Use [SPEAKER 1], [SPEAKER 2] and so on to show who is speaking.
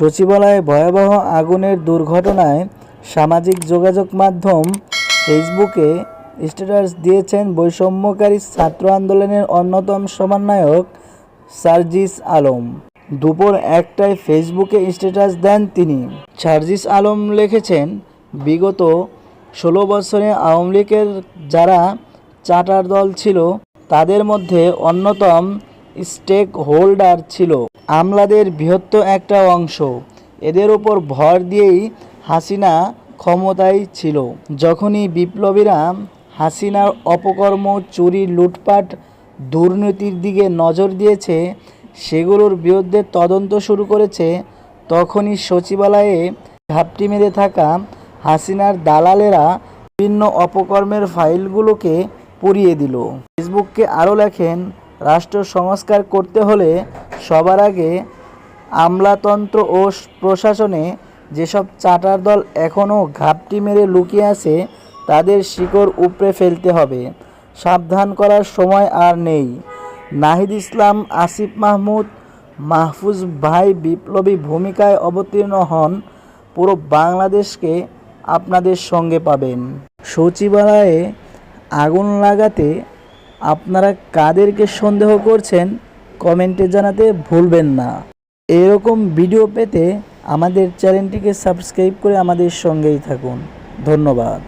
[SPEAKER 1] সচিবালয়ে ভয়াবহ আগুনের দুর্ঘটনায় সামাজিক যোগাযোগ মাধ্যম ফেসবুকে স্ট্যাটাস দিয়েছেন বৈষম্যকারী ছাত্র আন্দোলনের অন্যতম সমন্বয়ক সার্জিস আলম। দুপুর একটায় ফেসবুকে স্ট্যাটাস দেন তিনি। সার্জিস আলম লিখেছেন, বিগত ষোলো বছরে আওয়ামী লীগের যারা চার্টার দল ছিল, তাদের মধ্যে অন্যতম স্টেক হোল্ডার ছিল। আমলাদের বৃহত্তর একটা অংশ। এদের ওপর ভর দিয়েই হাসিনা ক্ষমতায় ছিল। যখনই বিপ্লবীরা হাসিনার অপকর্ম, চুরি, লুটপাট, দুর্নীতির দিকে নজর দিয়েছে, সেগুলোর বিরুদ্ধে তদন্ত শুরু করেছে, তখনই সচিবালয়ে ঘাপটি মেরে থাকা হাসিনার দালালেরা বিভিন্ন অপকর্মের ফাইলগুলোকে পুড়িয়ে দিল। ফেসবুককে আরও লেখেন রাষ্ট্র সংস্কার করতে হলে সবার আগে আমলাতন্ত্র ও প্রশাসনে যেসব চাটার দল এখনও ঘাপটি মেরে লুকিয়ে আছে, তাদের শিকড় উপড়ে ফেলতে হবে। সাবধান করার সময় আর নেই। নাহিদ ইসলাম, আসিফ মাহমুদ, মাহফুজ ভাই বিপ্লবী ভূমিকায় অবতীর্ণ হন। পুরো বাংলাদেশকে আপনাদের সঙ্গে পাবেন। সচিবালয়ে আগুন লাগাতে আপনারা কাদেরকে সন্দেহ করছেন, কমেন্টে জানাতে ভুলবেন না। এরকম ভিডিও পেতে আমাদের চ্যানেলটিকে সাবস্ক্রাইব করে আমাদের সঙ্গেই থাকুন। ধন্যবাদ।